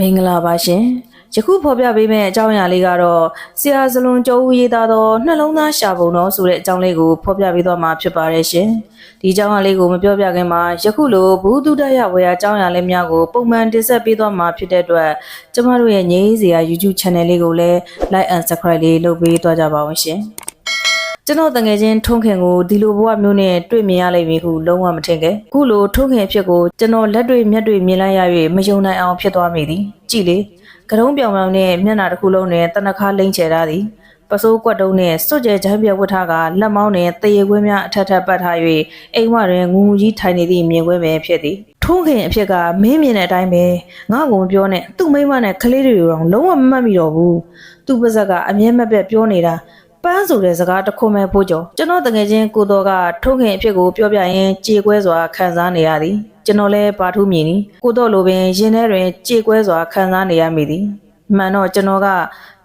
မင်္ဂလာပါရှင်ယခုဖော်ပြပေးမယ့်အကြောင်းအရာလေးကတော့ဆရာစလွန်ကျော်ဦးရေးသားသောနှလုံးသားရှာပုံတော်ဆိုတဲ့အကြောင်းလေးကိုဖော်ပြပေးသွားမှာဖြစ်ပါတယ်ရှင်ဒီအကြောင်းအရာလေးကိုမပြောပြခင်မှာယခုလိုဘူးတုဒရဝေယအကြောင်းအရာလေးများကိုပုံမှန်တင်ဆက်ပေးသွားမှာဖြစ်တဲ့အတွက်ကျမတို့ရဲ့ငြိမ်းစရာ YouTube Channel လေးကိုလည်း Like and Subscribe လေးလုပ်ပေးသွားကြပါအောင်ရှင် ကျွန်တော်တငယ်ချင်းထုံးခင်ကိုဒီလိုဘဝမျိုးနဲ့တွေ့မြင်ရလိမ့်မည်ဟုလုံးဝမထင်ခဲ့ခုလိုထုံးခင်အဖြစ်ကိုကျွန်တော်လက်တွေ့မျက်တွေ့မြင်လိုက်ရ၍မယုံနိုင်အောင်ဖြစ်သွားမိသည်ကြည်လေကတုံးပြောင်ပြောင်နဲ့မျက်နှာတစ်ခုလုံးနဲ့တနခါလိမ့်ချယ်ထားသည်ပစိုးကွက်တုံးနဲ့စွတ်ကြဲချမ်းပြဝတ်ထားကလက်မောင်းနဲ့တရေခွေးများအထက်ထပ်ပတ်ထား၍အိမ်ဝတွင်ငူငူကြီးထိုင်နေသည့်မြင်ကွင်းပဲဖြစ်သည်ထုံးခင်အဖြစ်ကမင်းမြင်တဲ့အတိုင်းပဲငါ့ကိုမပြောနဲ့သူ့မိမနဲ့ကလေးတွေကိုတော့လုံးဝမမှတ်မိတော့ဘူးသူ့ပါဇက်ကအမြဲမပြတ်ပြောနေတာ ပန်းဆိုတဲ့စကားတစ်ခုမဲ့ဖို့ကြောင့်ကျွန်တော်တကယ်ချင်းကိုတော်ကထုံးခင်အဖြစ်ကိုပြောပြရင်ကြေကွဲစွာခံစားနေရသည်ကျွန်တော်လည်းပါထူးမြင်သည်ကိုတော်လိုပင်ရင်ထဲတွင်ကြေကွဲစွာခံစားနေရမိသည်မှန်တော့ကျွန်တော်က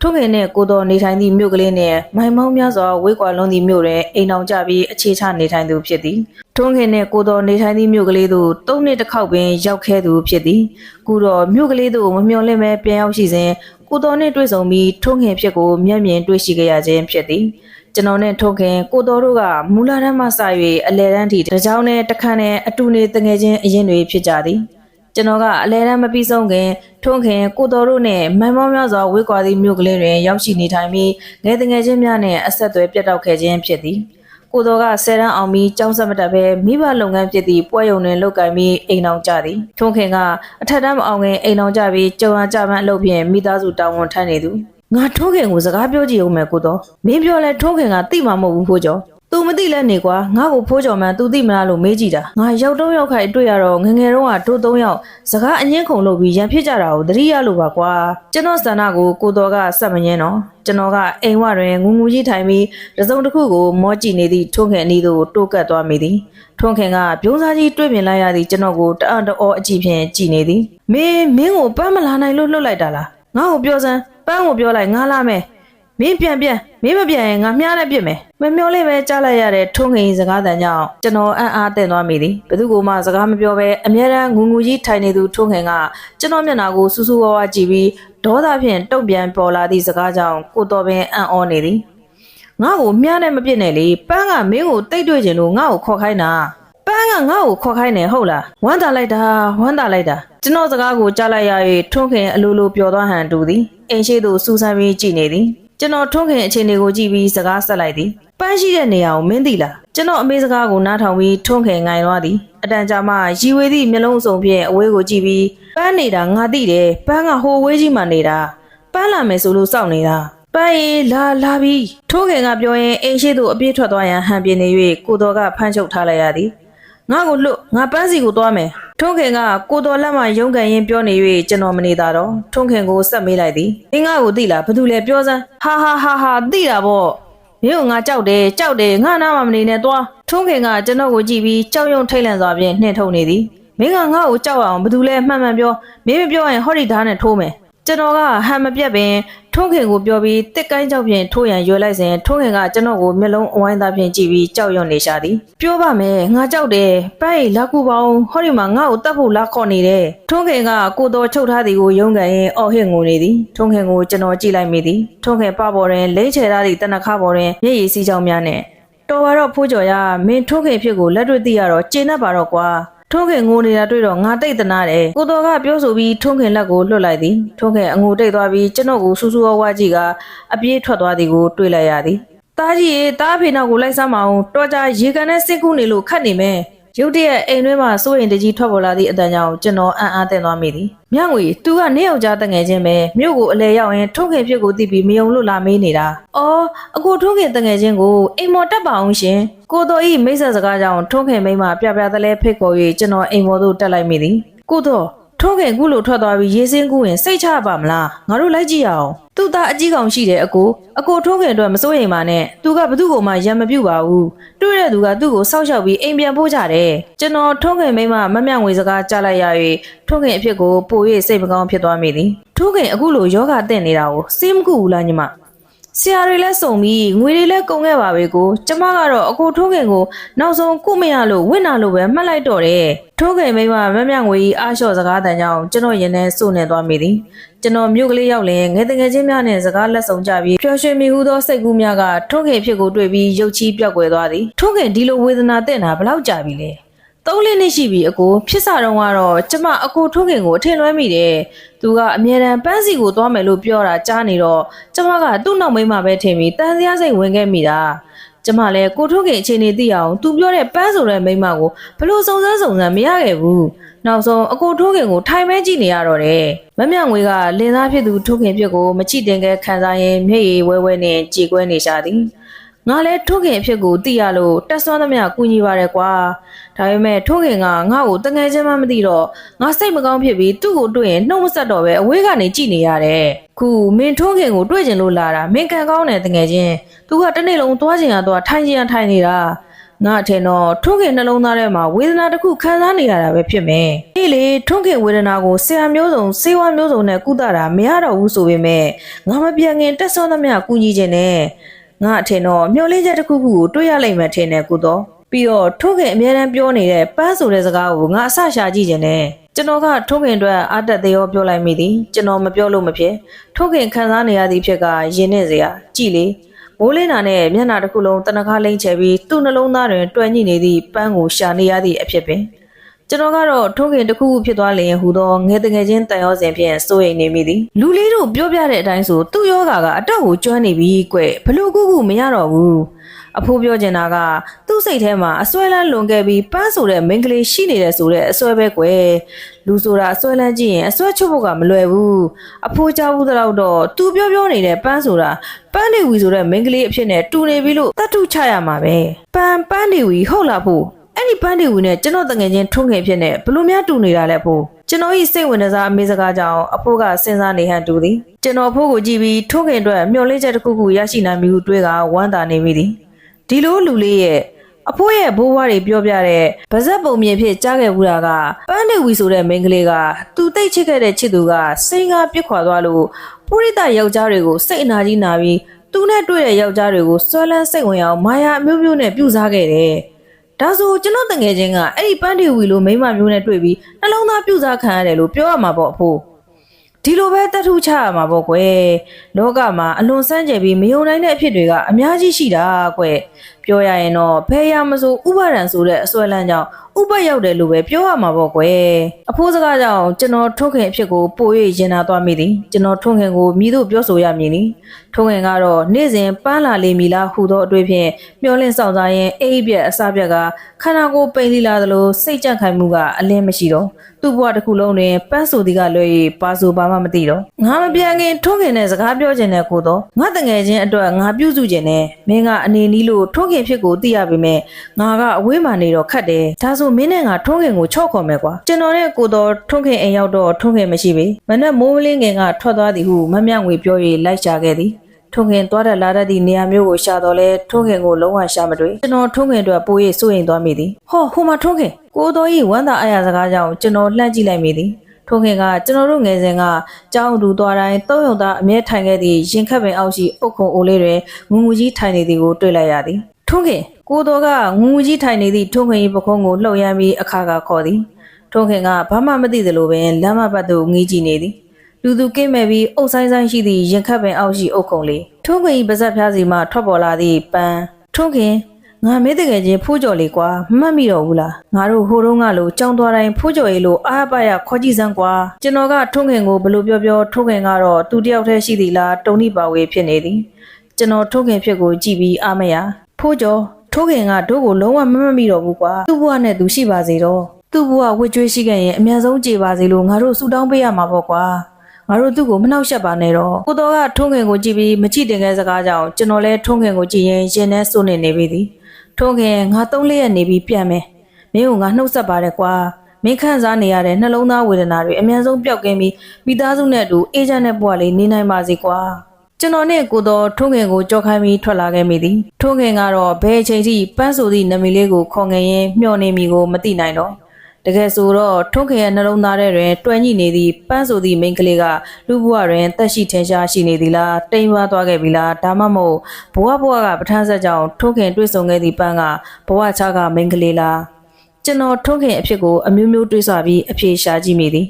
ထုံးခင်နဲ့ကိုတော်နေထိုင်သည့်မြို့ကလေးနဲ့မိုင်မောင်းများစွာဝေးကွာလွန်သည့်မြို့တွင်အိမ်အောင်ကြပြီးအခြေချနေထိုင်သူဖြစ်သည်ထုံးခင်နဲ့ကိုတော်နေထိုင်သည့်မြို့ကလေးသို့၃နှစ်တစ်ခေါက်ပင်ရောက်ခဲ့သူဖြစ်သည်ကုတော့မြို့ကလေးသို့မမျှော်လင့်ပဲပြန်ရောက်ရှိစဉ် ကိုတော်နှင့်တွေ့ဆုံပြီးထုံးခင်ဖြစ်ကိုမျက်မြင်တွေ့ရှိခဲ့ရခြင်းဖြစ်သည်ကျွန်တော်နဲ့ထုံးခင်ကိုတော်တို့ကမူလာတန်းမှစ၍အလဲတန်းထိတကြောင်နဲ့တခန့်နဲ့အတူနေတငယ်ချင်းအရင်တွေဖြစ်ကြသည်ကျွန်တော်ကအလဲတန်းမပြီးဆုံးခင်ထုံးခင်ကိုတော်တို့နဲ့မိုင်မောင်းများစွာဝေးကွာသည့်မြို့ကလေးတွင်ရောက်ရှိနေထိုင်ပြီးငယ်တငယ်ချင်းများနဲ့အဆက်အသွယ်ပြတ်တောက်ခဲ့ခြင်းဖြစ်သည် ကိုတော်ကဆယ်တန်းအောင်ပြီးကျောင်းဆက်မတက်ပဲမိဘလုပ်ငန်းဖြစ်သည့်ပွဲရုံတွင်လုပ်ကိုင်ပြီးအိမ်အောင်ကြသည်ထုံးခင်ကအထက်တန်းမအောင်ခင်အိမ်အောင်ကြပြီးကြုံရကြပန်းအလုပ်ဖြင့်မိသားစုတာဝန်ထမ်းနေသူငါထုံးခင်ကိုစကားပြောကြည့်အောင်မယ်ကိုတော်မင်းပြောလဲထုံးခင်ကတိမှာမဟုတ်ဘူးဖိုးကျော် तू မသိလဲနေကွာငါ့ကိုဖိုးကျော်မှန် तू သိမလားလို့မေးကြည့်တာငါရောက်တော့ရောက်ခိုက်တွေ့ရတော့ငယ်ငယ်တုန်းကတို့သုံးယောက်စကားအငင်းခုန်လုပ်ပြီးရန်ဖြစ်ကြတာကိုသတိရလို့ပါကွာကျွန်တော်စန္ဒကိုကိုတော်ကစက်မငင်းတော့ကျွန်တော်ကအိမ်ဝတွင်ငူငူကြီးထိုင်ပြီးတစုံတစ်ခုကိုမောကြည့်နေသည့်ထုံးခင်အနီးသို့တိုးကပ်သွားမိသည်ထုံးခင်ကပြုံးစားကြီးတွေ့မြင်လိုက်ရသည့်ကျွန်တော်ကိုတအံ့တော်အကြည့်ဖြင့်ကြည်နေသည်မင်းမင်းကိုပန်းမလာနိုင်လို့လွတ်လိုက်တာလားငါ့ကိုပြောစမ်းပန်းကိုပြောလိုက်ငါလာမယ် မင်းပြန်ပြန်မင်းမပြန်ရင်ငါမြားနဲ့ပြစ်မယ်မမျောလေးပဲကြားလိုက်ရတဲ့ထုံးငင်စကားတန်ကြောင့်ကျွန်တော်အံ့အားသင့်သွားမိသည်ဘယ်သူကမှစကားမပြောဘဲအမြဲတမ်းငူငူကြီးထိုင်နေသူထုံးငင်ကကျွန်တော်မျက်နှာကိုစူးစူးဝါးဝါကြည့်ပြီးဒေါသဖြင့်တုတ်ပြန်ပေါ်လာသည့်စကားကြောင့်ကိုတော်ပင်အံ့ဩနေသည်ငါ့ကိုမြားနဲ့မပြစ်နဲ့လေပန်းကမင်းကိုတိတ်တွေ့ချင်လို့ငါ့ကိုခေါ်ခိုင်းတာပန်းကငါ့ကိုခေါ်ခိုင်းနေဟုတ်လားဝမ်းသာလိုက်တာဝမ်းသာလိုက်တာကျွန်တော်စကားကိုကြားလိုက်ရ၍ထုံးခင်အလိုလိုပျော်သွားဟန်တူသည်အိမ်ရှိသို့စူးစမ်းပြီးကြည့်နေသည် ကျွန်တော်ထုံးခင်အခြေအနေကိုကြည့်ပြီးစကားဆက်လိုက်သည်ပန်းရှိတဲ့နေရာကိုမင်းသိလားကျွန်တော်အမေစကားကိုနားထောင်ပြီးထုံးခင်ငိုင်သွားသည်အတန်ကြာမှရီဝေးသည့်မျက်လုံးစုံဖြင့်အဝေးကိုကြည့်ပြီးပန်းနေတာငါသိတယ်ပန်းကဟိုဝေးကြီးမှနေတာပန်းလာမယ်ဆိုလို့စောင့်နေတာပန်းရေလာလာပြီထုံးခင်ကပြောရင်အိမ်ရှိသို့အပြေးထွက်သွားရန်ဟန်ပြနေ၍ကိုတော်ကဖမ်းချုပ်ထားလိုက်ရသည်ငါ့ကိုလွတ်ငါပန်းစီကိုသွားမယ် ထုံးခင်ကကိုတော်လက်မှရုံးကန်ရင်ပြောနေ၍ကျွန်တော်မနေတာတော့ထုံးခင်ကိုဆက်မေးလိုက်သည်အင်းငါကိုသိလားဘာလို့လဲပြောစမ်းဟာဟာဟာဟာသိတာပေါ့မင်းကငါကြောက်တယ်ကြောက်တယ်ငါနားမမနေနဲ့သွားထုံးခင်ကကျွန်တော်ကိုကြည့်ပြီးကြောက်ရွံ့ထိတ်လန့်စွာဖြင့်နှင်ထုတ်နေသည်မင်းကငါ့ကိုကြောက်အောင်ဘာလို့လဲမှန်မှန်ပြောမင်းမပြောရင်ဟော်ဒီဓာတ်နဲ့ထိုးမယ် ကျွန်တော်ကဟန်မပြတ်ပင်ထုံးခင်ကိုပြောပြီးတစ်ကိုင်းကြောက်ဖြင့်ထိုးရန်ရွယ်လိုက်စဉ်ထုံးခင်ကကျွန်တော်ကိုမျက်လုံးအဝိုင်းသားဖြင့်ကြည့်ပြီးကြောက်ရွံ့နေရှာသည်ပြောပါမယ်ငါကြောက်တယ်ပန်းရီလာကူပါအောင်ဟောဒီမှာငါ့ကိုတတ်ဖို့လာခေါ်နေတယ်ထုံးခင်ကကိုတော်ချုပ်ထားသည်ကိုယုံကန်ရင်အော်ဟစ်ငိုနေသည်ထုံးခင်ကိုကျွန်တော်ကြည့်လိုက်မိသည်ထုံးခင်ပပေါ်တွင်လိမ့်ချယ်ထားသည့်တနခါပေါ်တွင်မျက်ရည်စီးကြောင်များနဲ့တော်ပါတော့ဖိုးကြော်ရမင်းထုံးခင်ဖြစ်ကိုလက်တွေ့သိရတော့ကျေနပ်ပါတော့ကွာ ထုံးခင်ငိုနေတာတွေ့တော့ငါတိတ်တနာတယ်ကိုတော်ကပြောဆိုပြီးထုံးခင်လက်ကိုလွတ်လိုက်သည်ထုံးခင်အငိုတိတ်သွားပြီးကျွန်တော်ကိုစူးစူးဝါးဝါးကြည့်ကအပြေးထွက်သွားသည်ကိုတွေ့လိုက်ရသည်တားကြီးရေတားဖေနောက်ကိုလိုက်စမ်းမအောင်တော်ကြရေကန်နဲ့စစ်ကူးနေလို့ခတ်နေမယ်ရုတ်တရက်အိမ်တွင်းမှာစိုးရင်တကြီးထွက်ပေါ်လာသည့်အတန်ကြောင့်ကျွန်တော်အံ့အားသင့်သွားမိသည်မြငွေ तू ကနေယောက်ျားတငယ်ချင်းပဲမြို့ကိုအလဲရောက်ရင်ထုံးခင်ဖြစ်ကိုသိပြီးမယုံလို့လာမေးနေတာအော်အကိုထုံးခင်တငယ်ချင်းကိုအိမ်မော်တက်ပါအောင်ရှင် ကိုတော်ဤမိတ်ဆက်စကားကြောင့်ထုံးခင်မိန်းမပြပြတလဲဖိတ်ခေါ်၍ကျွန်တော်အိမ်မော်သို့တက်လိုက်မိသည်ကိုတော်ထုံးခင်ခုလိုထွက်သွားပြီးရေစင်းကူးရင်စိတ်ချပါမလားငါတို့လိုက်ကြည့်ရအောင်သူ့သားအကြီးကောင်ရှိတယ်အကိုအကိုထုံးခင်အတွက်မစိုးရိမ်ပါနဲ့သူကဘသူ့ကိုမှရံမပြုတ်ပါဘူးတွေ့တဲ့သူကသူ့ကိုစောက်ရှောက်ပြီးအိမ်ပြန်ပို့ကြတယ်ကျွန်တော်ထုံးခင်မိန်းမမမြငွေစကားကြားလိုက်ရ၍ထုံးခင်အဖြစ်ကိုပို၍စိတ်မကောင်းဖြစ်သွားမိသည်ထုံးခင်အခုလိုယောဂတင့်နေတာကိုစေးမကူဘူးလားညီမ ဆရာတွေလည်းစုံပြီးငွေတွေလည်းကုန်ခဲ့ပါပဲကိုကျမကတော့အကိုထိုးခင်ကိုနောက်ဆုံးကုမရလို့ဝင့်နာလို့ပဲမှတ်လိုက်တော့တယ်ထိုးခင်မိမမမြငွေကြီးအားလျှော့စကားတန်ကြောင်ကျွန်တော်ရင်ထဲစုနေသွားမိသည်ကျွန်တော်မြို့ကလေးရောက်လင်ငယ်တငယ်ချင်းများနဲ့စကားလက်ဆောင်ကြပြီးပျော်ရွှင်မိဟုသောစိတ်ကူးများကထိုးခင်ဖြစ်ကိုတွေ့ပြီးရုပ်ချီးပြောက်ကွယ်သွားသည်ထိုးခင်ဒီလိုဝေဒနာတဲ့တာဘယ်လောက်ကြာပြီလဲ သုံးလေးနှစ်ရှိပြီအကိုဖြစ်စာတော့ကတော့ကျမအကိုထိုးခင်ကိုအထင်လွဲမိတယ်သူကအမြဲတမ်းပန်းစီကိုသွားမယ်လို့ပြောတာကြားနေတော့ကျမကသူ့နောက်မိန်းမပဲထင်ပြီးတန်စရာစိတ်ဝင်ခဲ့မိတာကျမလည်းကိုထိုးခင်အခြေအနေသိအောင်သူပြောတဲ့ပန်းဆိုတဲ့မိန်းမကိုဘလို့စုံစမ်းစုံစမ်းမရခဲ့ဘူးနောက်ဆုံးအကိုထိုးခင်ကိုထိုင်မဲကြည့်နေရတော့တယ်မမြငွေကလင်သားဖြစ်သူထိုးခင်ဖြစ်ကိုမချိတင်ခဲ့ခံစားရင်မျက်ရည်ဝဲဝဲနဲ့ကြေကွဲနေရှာသည် ငါလည်းထိုးခင်အဖြစ်ကိုသိရလို့တက်ဆွမ်းသမျှကူညီပါရဲကွာဒါပေမဲ့ထိုးခင်ကငါ့ကိုတငယ်ချင်းမှမသိတော့ငါစိတ်မကောင်းဖြစ်ပြီးသူ့ကိုတွေ့ရင်နှုတ်မဆက်တော့ပဲအဝေးကနေကြည့်နေရတယ်ခုမင်းထိုးခင်ကိုတွေ့ကျင်လို့လာတာမင်းကန်ကောင်းတယ်တငယ်ချင်းသူကတစ်နေ့လုံးသွားချင်ရသွားထိုင်ချင်ရထိုင်နေတာငါအထင်တော့ထုံးခင်နှလုံးသားထဲမှာဝေဒနာတစ်ခုခံစားနေရတာပဲဖြစ်မယ်။ဒီလေထုံးခင်ဝေဒနာကိုဆရာမျိုးစုံစေဝါမျိုးစုံနဲ့ကုသတာမရတော့ဘူးဆိုပေမဲ့ငါမပြန်ခင်တက်စောသမျှကူညီခြင်းနဲ့ ငါအထင်တော့မျောလင်းချက်တစ်ခုခုကိုတွေ့ရလိမ့်မယ်ထင်တယ်ကုသောပြီးတော့ထုံးခင်အများတန်းပြောနေတဲ့ပန်းဆိုတဲ့စကားကိုငါအဆရှာကြည့်ခြင်းနဲ့ကျွန်တော်ကထုံးခင်အတွက်အာတက်သေးရောပြောလိုက်မိသည်ကျွန်တော်မပြောလို့မဖြစ်ထုံးခင်ခံစားနေရသည့်ဖြစ်ကရင်နဲ့စရာကြည်လေမိုးလင်းတာနဲ့မျက်နှာတစ်ခုလုံးတနခါလိမ့်ချပြီးသူ့နှလုံးသားတွင်တွဲညှိနေသည့်ပန်းကိုရှာနေရသည့်အဖြစ်ပင် ကျွန်တော်ကတော့ထုံးခင်တစ်ခုခုဖြစ်သွားလျင်ဟူသောငယ်တငယ်ချင်းတန်ရောစဉ်ဖြင့်စိုးရိမ်နေမိသည်လူလေးတို့ပြောပြတဲ့အတိုင်းဆိုသူ့ယောဂါကအတော့ကိုကျွမ်းနေပြီကွဘလို့ခုခုမရတော့ဘူးအဖိုးပြောချင်တာကသူ့စိတ်ထဲမှာအစွဲလန်းလွန်ခဲ့ပြီးပန်းဆိုတဲ့မိန်းကလေးရှိနေတယ်ဆိုတဲ့အစွဲပဲကွယ်လူဆိုတာအစွဲလန်းကြည့်ရင်အစွဲချုပ်ဖို့ကမလွယ်ဘူးအဖိုးကြောက်ဘူးတော့တော့သူပြောပြောနေတဲ့ပန်းဆိုတာပန်းနေဝီဆိုတဲ့မိန်းကလေးအဖြစ်နဲ့တူနေပြီလို့တတ်ထုချရမှာပဲပန်းပန်းနေဝီဟုတ်လားဖို့ အဲ့ဒီပန်းနေဝီနဲ့ကျွန်တော်တငယ်ချင်းထုံးငယ်ဖြစ်နေဘလို့များတူနေတာလဲဖို့ကျွန်တော်ဤစိတ်ဝင်စားအမေစကားကြောင့်အဖိုးကစဉ်းစားနေဟန်တူသည်ကျွန်တော်အဖိုးကိုကြည့်ပြီးထုံးငယ်အတွက်မျှော်လင့်ချက်တစ်ခုခုရရှိနိုင်ပြီဟုတွေးကဝမ်းသာနေမိသည်ဒီလိုလူလေးရဲ့အဖိုးရဲ့ဘိုးဘွားတွေပြောပြတဲ့ဗဇက်ပုံမြင်ဖြစ်ကြားခဲ့ဘူးတာကပန်းနေဝီဆိုတဲ့မိန်းကလေးကသူတိတ်ချစ်ခဲ့တဲ့ချစ်သူကစိန်ကားပြစ်ခွာသွားလို့ပုရိသယောက်ျားတွေကိုစိတ်အနာကြီးနာပြီးသူနဲ့တွေ့တဲ့ယောက်ျားတွေကိုစွဲလန်းစိတ်ဝင်အောင်မာယာအမျိုးမျိုးနဲ့ပြုစားခဲ့တယ်။ ဒါဆိုကျွန်တော်တငယ်ချင်းကအဲ့ဒီပန်းနေဝီလိုမိန်းမမျိုးနဲ့တွေ့ပြီးနှလုံးသားပြုစားခံရတယ်လို့ပြောရမှာပေါ့အဖိုး။ဒီလိုပဲတတ်ထုချရမှာပေါ့ကွယ်လောကမှာအလွန်စမ်းကြယ်ပြီးမယုံနိုင်တဲ့အဖြစ်တွေကအများကြီးရှိတာကွယ်ပြောရရင်တော့ဘယ်ရမဆိုဥပါဒံဆိုတဲ့အစွဲလန်းကြောင့်ဥပတ်ရောက်တယ်လို့ပဲပြောရမှာပေါ့ကွယ်အဖိုးစကားကြောင့်ကျွန်တော်ထုံးခင်အဖြစ်ကိုပို၍ရင်နာသွားမိသည်ကျွန်တော်ထုံးခင်ကိုမြည်တို့ပြောဆိုရမည်နီထုံးခင်ကတော့နေ့စဉ်ပန်းလာလေမီလားဟူသောအတွေ့ဖြင့်မျောလင့်ဆောင်စားရင်အိပ်ပြက်အစားပြက်ကခန္ဓာကိုယ်ပိန်လီလာသလိုစိတ်ကြံ့ခိုင်မှုကအလင်းမရှိတော့သူ့ဘဝတစ်ခုလုံးတွင်ပန်းဆိုသည်ကလွဲ၍ပါဆိုပါမှမသိတော့ငါမပြန်ခင်ထုံးခင်နဲ့စကားပြောခြင်းနဲ့ကိုတော့ငါတငယ်ချင်းအတွက်ငါပြုစုခြင်းနဲ့မင်းကအနေနီးလို့ထုံးခင်ဖြစ်ကိုသိရပေမဲ့ငါကအဝေးမှနေတော့ခတ်တယ်ဒါဆိုမင်းနဲ့ငါထုံးခင်ကိုချော့ခေါ်မယ်ကွာကျွန်တော်နဲ့ကိုတော့ထုံးခင်အိမ်ရောက်တော့ထုံးခင်မရှိပေမနဲ့မိုးမလင်းခင်ကထွက်သွားသည်ဟုမမြငွေပြော၍လိုက်ရှာခဲ့သည်ထုံခင်သွားတဲ့လာတဲ့ဒီနေရာမျိုးကိုရှာတော့လဲထုံခင်ကိုလုံးဝရှာမတွေ့ကျွန်တော်ထုံခင်အတွက်ပို၍စိုးရိမ်သွားမိသည်ဟောဟိုမှာထုံခင်ကိုတော်ကြီးဝမ်းသာအားရစကားကြောင့်ကျွန်တော်လှမ်းကြည့်လိုက်မိသည်ထုံခင်ကကျွန်တော်တို့ငယ်စဉ်ကကြောင်းတူသွားတိုင်းသုံးယောက်သားအမြဲထိုင်ခဲ့သည့်ရင်ခတ်ပင်အောက်ရှိအုတ်ခုံအိုလေးတွင်ငူငူကြီးထိုင်နေသည်ကိုတွေ့လိုက်ရသည် ထုံခင်ကိုတော်ကငူငူကြီးထိုင်နေသည့်ထုံခင်၏ပခုံးကိုလှုပ်ရမ်းပြီးအခါကခေါ်သည်ထုံခင်ကဘာမှမသိသလိုပင်လမ်းမပတ်သို့ငေးကြည့်နေသည်လူသူကင်းမဲ့ပြီးအုပ်ဆိုင်ဆိုင်ရှိသည့်ရင်ခတ်ပင်အောက်ရှိအုတ်ခုံလေးထုံးခင်ဤပါဇက်ဖျားစီမှထွက်ပေါ်လာသည့်ပန်းထုံးခင်ငါမေးတကယ်ချင်းဖိုးကြော်လေးကွာမမှတ်မိတော့ဘူးလားငါတို့ဟိုတုန်းကလို့ကြောင်းသွားတိုင်းဖိုးကြော်ရေးလို့အားပါရခေါ်ကြည့်စမ်းကွာကျွန်တော်ကထုံးခင်ကိုဘလို့ပြောပြောထုံးခင်ကတော့သူတယောက်တည်းရှိသည်လားတုံနိပါဝေဖြစ်နေသည်ကျွန်တော်ထုံးခင်ဖြစ်ကိုကြည့်ပြီးအားမရ ဖိုးကြော်ထုံးခင်ကတို့ကိုလုံးဝမမှတ်မိတော့ဘူးကွာသူ့ဘဝနဲ့သူရှိပါစေတော့သူ့ဘဝဝစ်ကြွေးရှိခဲ့ရင်အများဆုံးကြည်ပါစေလို့ငါတို့ဆူတောင်းပေးရမှာပေါ့ကွာငါတို့သူ့ကိုမနှောက်ယှက်ပါနဲ့တော့ကိုတော်ကထုံးခင်ကိုကြည့်ပြီးမကြည့်တင်ခဲ့စကားကြောင့်ကျွန်တော်လည်းထုံးခင်ကိုကြည့်ရင်ရင်ထဲစိုးနေနေပြီသည်ထုံးခင်ငါသုံးလေးရက်နေပြီးပြန်မယ်မင်းကငါနှုတ်ဆက်ပါတယ်ကွာမင်းခံစားနေရတဲ့နှလုံးသားဝေဒနာတွေအများဆုံးပျောက်ကင်းပြီးမိသားစုနဲ့အတူအေးချမ်းတဲ့ဘဝလေးနေနိုင်ပါစေကွာ ကျွန်တော်နဲ့ကိုတော်ထုံးခင်ကိုကြောက်ခိုင်းပြီးထွက်လာခဲ့မိသည်ထုံးခင်ကတော့ဘယ်အချိန်ထိပန်းဆိုသည့်နမီလေးကိုခေါ်ငင်ရင်မျှော်နေမိကိုမသိနိုင်တော့တကယ်ဆိုတော့ထွန်းခင်ရဲ့နှလုံးသားထဲတွင်တွယ်ညိနေသည့်ပန်းဆိုသည့်မိန်းကလေးကလူဘဝတွင်တက်ရှိထင်ရှားရှိနေသည်လားတိမ်ပါသွားခဲ့ပြီလားဒါမှမဟုတ်ဘဝဘဝကပဋ္ဌာန်းဆက်ကြောင့်ထွန်းခင်တွေ့ဆုံခဲ့သည့်ပန်းကဘဝချကမိန်းကလေးလားကျွန်တော်ထွန်းခင်အဖြစ်ကိုအမျိုးမျိုးတွေးဆပြီးအဖြေရှာကြည့်မိသည်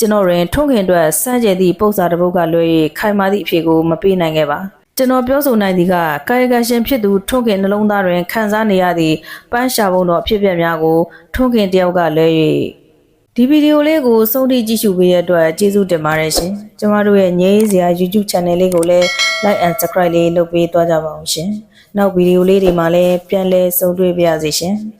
ကျွန်တော်တွင်ထွန်းခင်အတွက်စမ်းကြဲသည့်ပုံစံတစ်ပုဒ်ကလွှဲ၍ခိုင်မာသည့်အဖြေကိုမပေးနိုင်ခဲ့ပါကျွန်တော်ပြောဆိုနိုင်သည်ကကာယကံရှင်ဖြစ်သူထွန်းခင်နှလုံးသားတွင်ခံစားနေရသည့်ပန်းရှာပုံတော်အဖြစ်အပျက်များကိုထွန်းခင်တယောက်ကလဲ၍ဒီဗီဒီယိုလေးကိုစုံထိကြည့်ရှုပေးရတဲ့အတွက်ကျေးဇူးတင်ပါတယ်ရှင်။ကျမတို့ရဲ့ငြိမ်းစရာ YouTube Channel လေးကိုလည်း Like and Subscribe လေးလုပ်ပေးသွားကြပါအောင်ရှင်။နောက်ဗီဒီယိုလေးတွေမှာလည်းပြန်လည်ဆုံတွေ့ပါရစေရှင်။